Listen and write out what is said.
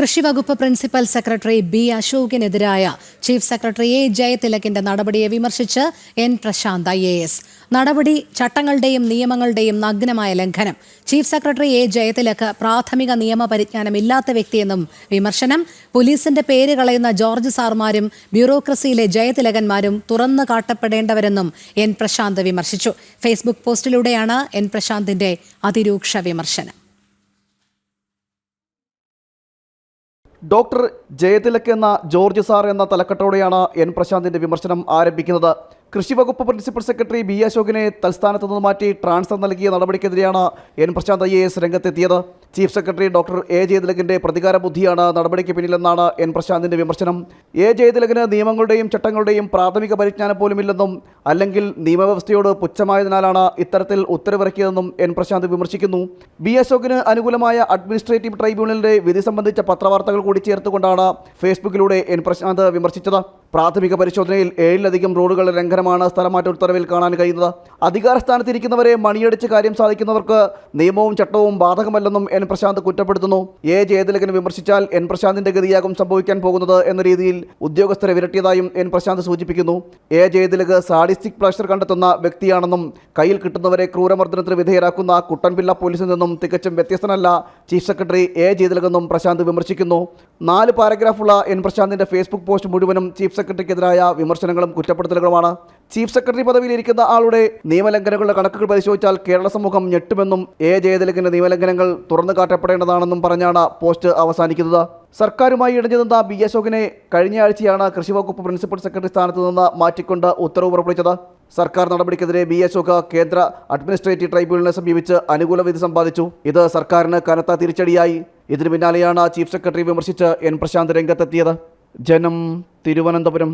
കൃഷി വകുപ്പ് principal secretary B അശോകിനെതിരായ ചീഫ് സെക്രട്ടറി എ ജയതിലകിന്റെ നടപടിയെ വിമർശിച്ച് N Prashanth I A S. നടപടി ചട്ടങ്ങളുടെയും നിയമങ്ങളുടെയും നഗ്നമായ ലംഘനം. ചീഫ് സെക്രട്ടറി എ ജയതിലക് പ്രാഥമിക നിയമ പരിജ്ഞാനമില്ലാത്ത വ്യക്തിയെന്നും വിമർശനം. പോലീസിന്റെ പേര് കളയുന്ന ജോർജ് സാർമാരും ബ്യൂറോക്രസിയിലെ ജയതിലകന്മാരും തുറന്നു കാട്ടപ്പെടേണ്ടവരെന്നും എൻ പ്രശാന്ത് വിമർശിച്ചു. ഫേസ്ബുക്ക് പോസ്റ്റിലൂടെയാണ് എൻ പ്രശാന്തിന്റെ അതിരൂക്ഷ വിമർശനം. ഡോക്ടർ ജയതിലക് എന്ന ജോർജ് സാർ എന്ന തലക്കെട്ടോടെയാണ് എൻ പ്രശാന്തിന്റെ വിമർശനം ആരംഭിക്കുന്നത്. കൃഷി വകുപ്പ് പ്രിൻസിപ്പൽ സെക്രട്ടറി ബി അശോകിനെ തൽസ്ഥാനത്ത് നിന്ന് മാറ്റി ട്രാൻസ്ഫർ നൽകിയ നടപടിക്കെതിരെയാണ് N Prashanth I A S രംഗത്തെത്തിയത്. ചീഫ് സെക്രട്ടറി ഡോക്ടർ എ ജയതിലകിന്റെ പ്രതികാര ബുദ്ധിയാണ് നടപടിക്ക് പിന്നിലെന്നാണ് എൻ പ്രശാന്തിന്റെ വിമർശനം. എ ജയതിലകിന് നിയമങ്ങളുടെയും ചട്ടങ്ങളുടെയും പ്രാഥമിക പരിജ്ഞാനം പോലുമില്ലെന്നും അല്ലെങ്കിൽ നിയമവ്യവസ്ഥയോട് പുച്ഛമായതിനാലാണ് ഇത്തരത്തിൽ ഉത്തരവിറക്കിയതെന്നും എൻ പ്രശാന്ത് വിമർശിക്കുന്നു. ബി അശോകിന് അനുകൂലമായ അഡ്മിനിസ്ട്രേറ്റീവ് ട്രൈബ്യൂണലിന്റെ വിധി സംബന്ധിച്ച പത്രവാർത്തകൾ കൂടി ചേർത്തുകൊണ്ടാണ് ഫേസ്ബുക്കിലൂടെ എൻ പ്രശാന്ത് വിമർശിച്ചത്. പ്രാഥമിക പരിശോധനയിൽ ഏഴിലധികം റോഡുകളുടെ ലംഘനമാണ് സ്ഥലമാറ്റ ഉത്തരവിൽ കാണാൻ കഴിയുന്നത്. അധികാര സ്ഥാനത്തിരിക്കുന്നവരെ മണിയടിച്ച് കാര്യം സാധിക്കുന്നവർക്ക് നിയമവും ചട്ടവും ബാധകമല്ലെന്നും എൻ പ്രശാന്ത് കുറ്റപ്പെടുത്തുന്നു. എ ജയതിലകനെ വിമർശിച്ചാൽ എൻ പ്രശാന്തിന്റെ ഗതിയാകും സംഭവിക്കാൻ പോകുന്നത് എന്ന രീതിയിൽ ഉദ്യോഗസ്ഥരെ വിരട്ടിയതായും എൻ പ്രശാന്ത് സൂചിപ്പിക്കുന്നു. എ ജയതിലക് സാഡിസ്റ്റിക് പ്ലഷർ കണ്ടെത്തുന്ന വ്യക്തിയാണെന്നും കയ്യിൽ കിട്ടുന്നവരെ ക്രൂരമർദ്ദനത്തിന് വിധേയരാക്കുന്ന കുട്ടൻപിള്ള പോലീസിൽ നിന്നും തികച്ചും വ്യത്യസ്തനല്ല ചീഫ് സെക്രട്ടറി എ ജയതിലകെന്നും പ്രശാന്ത് വിമർശിക്കുന്നു. നാല് പാരഗ്രാഫുള്ള എൻ പ്രശാന്തിന്റെ ഫേസ്ബുക്ക് പോസ്റ്റ് മുഴുവനും ചീഫ് സെക്രട്ടറിക്കെതിരായ വിമർശനങ്ങളും കുറ്റപ്പെടുത്തലുകളുമാണ്. ചീഫ് സെക്രട്ടറി പദവിയിലിരിക്കുന്ന ആളുടെ നിയമലംഘനങ്ങളുടെ കണക്കുകൾ പരിശോധിച്ചാൽ കേരള സമൂഹം ഞെട്ടുമെന്നും എ ജയതിലകന്റെ നിയമലംഘനങ്ങൾ തുറന്നു കാട്ടപ്പെടേണ്ടതാണെന്നും പറഞ്ഞാണ് പോസ്റ്റ് അവസാനിക്കുന്നത്. സർക്കാരുമായി ഇടഞ്ഞു നിന്ന ബി അശോകിനെ കഴിഞ്ഞ ആഴ്ചയാണ് കൃഷി വകുപ്പ് പ്രിൻസിപ്പൽ സെക്രട്ടറി സ്ഥാനത്ത് നിന്ന് മാറ്റിക്കൊണ്ട് ഉത്തരവ് പുറപ്പെടുവിച്ചത്. സർക്കാർ നടപടിക്കെതിരെ ബി അശോക് കേന്ദ്ര അഡ്മിനിസ്ട്രേറ്റീവ് ട്രൈബ്യൂണലിനെ സമീപിച്ച് അനുകൂല വിധി സമ്പാദിച്ചു. ഇത് സർക്കാരിന് കനത്ത തിരിച്ചടിയായി. ഇതിനു പിന്നാലെയാണ് ചീഫ് സെക്രട്ടറി വിമർശിച്ച് എൻ പ്രശാന്ത് രംഗത്തെത്തിയത്. ജനം തിരുവനന്തപുരം.